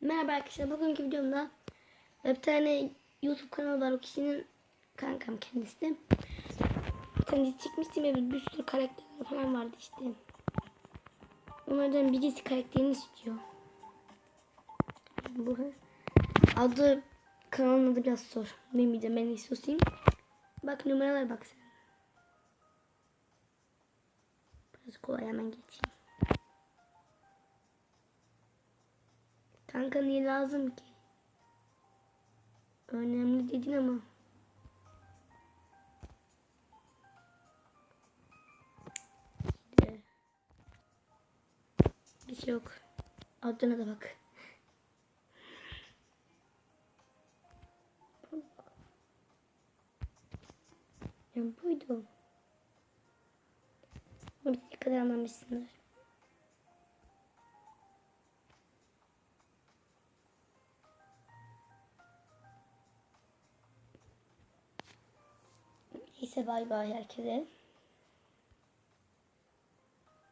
Merhaba arkadaşlar. Bugünkü videomda bir tane YouTube kanalı var. O kişinin kankam kendisi de. Dizi çekmiştim ya bir sürü karakterler falan vardı işte. Onlardan birisi karakterini istiyor. Bu adı kanalın adı biraz zor. Bilmeyeceğim ben istiyorsun. Bak numaralar bak sen. Biraz kolay hemen geçeyim. Kanka niye lazım ki? Önemli dedin ama. Bir şey yok. Adına da bak. Ya buydu. Bu bir kadar anlamışsındır. Neyse bay bay herkese.